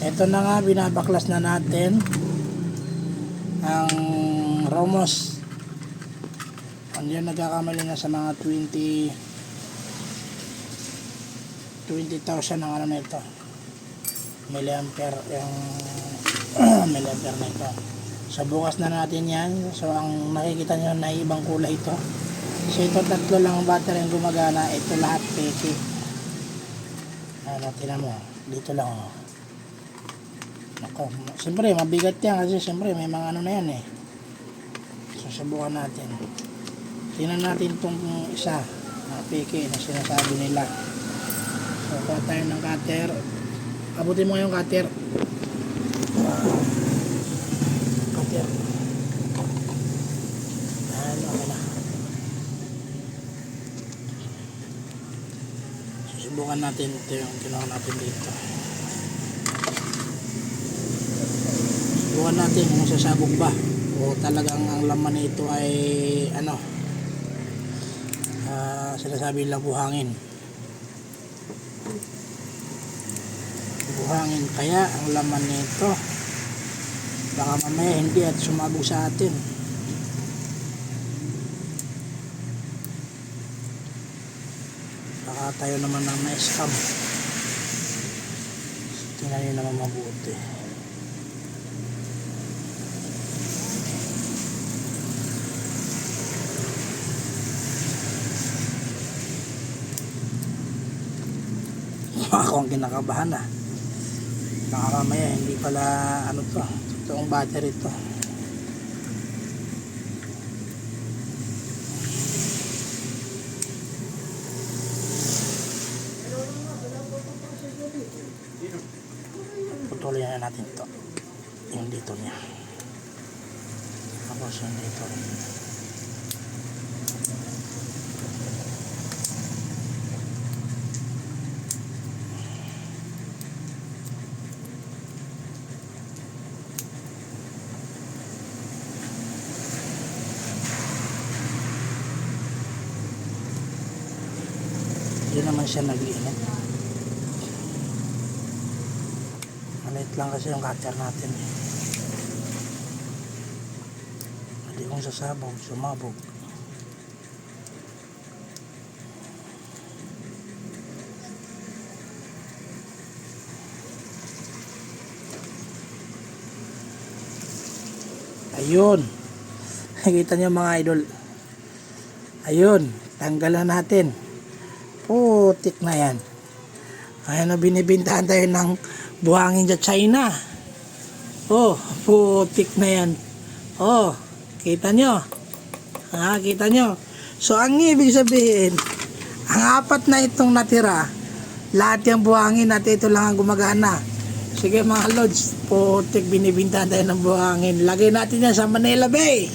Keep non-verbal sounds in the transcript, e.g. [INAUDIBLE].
Ito na nga, binabaklas na natin ang Romos. Yun, nagkakamali na sa mga 20 20,000 ang ano na ito. Milliampere yung [CLEARS THROAT] milliampere na ito. So bukas na natin yan. So ang nakikita nyo na ibang kulay ito. So ito tatlo lang ang battery yung gumagana. Ito lahat peke. Ano, tinan mo. Dito lang oh. Nako, siyempre mabigat yan kasi siyempre may mga ano na yan eh. Susubukan natin. Tingnan natin itong isa na peke na sinasabi nila. So, kuha tayo ng cutter. Abutin mo yung cutter. Cutter. Ayan, okay na. Susubukan natin ito yung kinuha natin dito. Subukan natin kung sasabog ba o talagang ang laman nito ay ano ah sinasabi lang buhangin buhangin. Kaya ang laman nito baka mamaya hindi at sumabog sa atin. Baka tayo naman ang na-scam. Tingnan nyo naman mabuti ako ang kinakabahan ah. Baka mamaya hindi pala ano to totoong battery to. Putuloy na natin to. Yung dito niya. Tapos yung dito. rin Hindi naman siya nag-iinit. Lang kasi yung cutter natin. eh. Hindi kong sasabog, sumabog. Ayun. [LAUGHS] Nakita niyo mga idol. Ayun. Tanggalan natin. Putik na yan. Ayan na binibintahan tayo ng buhangin sa China. Oh, putik na yan. Oh, kita nyo. Ha, kita nyo. So, ang ibig sabihin, ang apat na itong natira, lahat yung buhangin at ito lang ang gumagana. Sige mga lods, putik binibintahan tayo ng buhangin. Lagay natin yan sa Manila Bay.